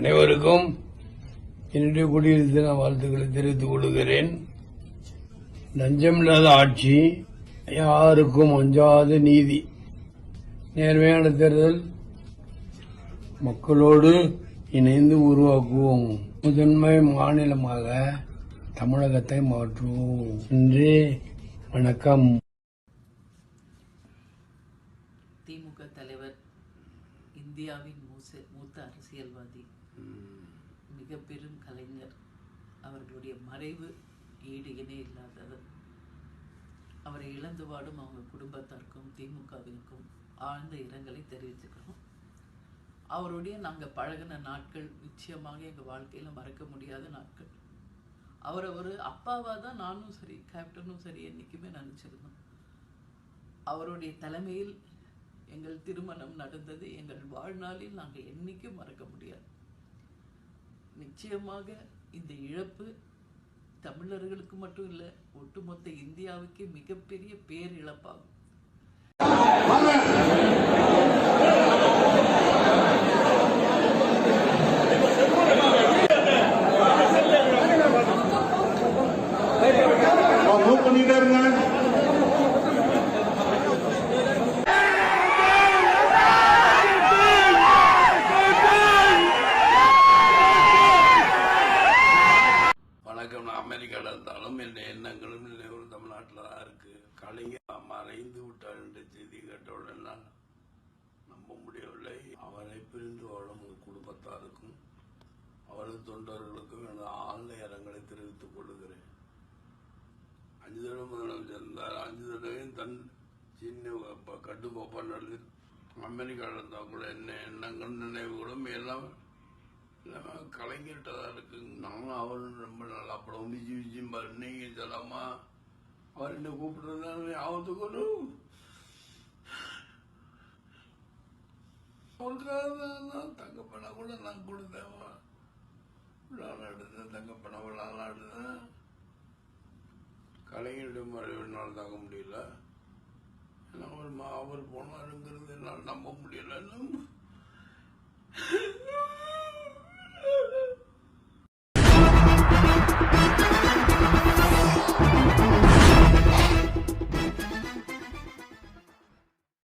அனைவருக்கும் என்னுடைய குடியரசு தின வாழ்த்துக்களை தெரிவித்துக் கொள்கிறேன். லஞ்சமில்லாத ஆட்சி யாருக்கும் அஞ்சாத நீதி. நேர்மையான தேர்தல் மக்களோடு இணைந்து உருவாக்குவோம். முதன்மை மாநிலமாக தமிழகத்தை மாற்றுவோம். என்று வணக்கம். திமுக தலைவர் இந்தியாவின் மூச மூத்த அரசியல்வாதி. மிக பெரும் கலைஞர். அவர்களுடைய மறைவு ஈடு இணை இல்லாதது அவரை இழந்து வாடும் அவங்க குடும்பத்தாருக்கும் திமுகவிற்கும் ஆழ்ந்த இரங்கலை தெரிவிச்சுக்கிறோம். அவருடைய நாங்கள் பழகின நாட்கள் நிச்சயமாக எங்கள் வாழ்க்கையில் மறக்க முடியாத நாட்கள். அவரை ஒரு அப்பாவாக தான் நானும் சரி கேப்டனும் சரி என்றைக்குமே நினச்சிருந்தோம். அவருடைய தலைமையில் எங்கள் திருமணம் நடந்தது. எங்கள் வாழ்நாளில் நாங்கள் என்னைக்கும் மறக்க முடியாது. நிச்சயமாக இந்த இழப்பு தமிழர்களுக்கு மட்டும் இல்லை ஒட்டுமொத்த இந்தியாவுக்கே மிகப்பெரிய பேரிழப்பாகும். பண்ணிட்டே இருந்தாங்க வணக்கம் நான் அமெரிக்காவில் இருந்தாலும் என் எண்ணங்களும் நினைவுகளும் தமிழ்நாட்டில் தான் இருக்கு. கலைஞர் மறைந்து விட்டார் என்ற செய்தி கேட்டவுடன் நான் நம்ப முடியவில்லை. அவரை பிரிந்து வாழும் ஒரு குடும்பத்தாருக்கும் அவரது தொண்டர்களுக்கும் எனது ஆழ்ந்த இரங்கலை தெரிவித்துக் கொள்கிறேன். அஞ்சு தடவை முதலமைச்சர் இருந்தார். அஞ்சு தடவையும் தன் சின்ன ப- கட்டுக்கோப்பா நடந்து அமெரிக்காவில் இருந்தால் கூட என்ன எண்ணங்கள் நினைவுகளும் எல்லாம் கலைஞர்கிட்ட தான் இருக்கு. நானும் அவரும் ரொம்ப நல்லா படம் விஜி விஜயும் பாரு நீங்க சொல்லாமா அவர் என்ன கூப்பிடுறது ஞாபகத்துக்கு ஒரு அவருக்காக தான் தங்கப்பணம் கூட நான் கொடுத்தேன். விழாலாம் எடுத்தேன் தங்கப்பணம் விழாலாம் எடுத்தேன். கலைஞருடைய மறைவினால் தாங்க முடியல. ஏன்னா அவர் அவர் போனாருங்கிறது என்னால் நம்ப முடியல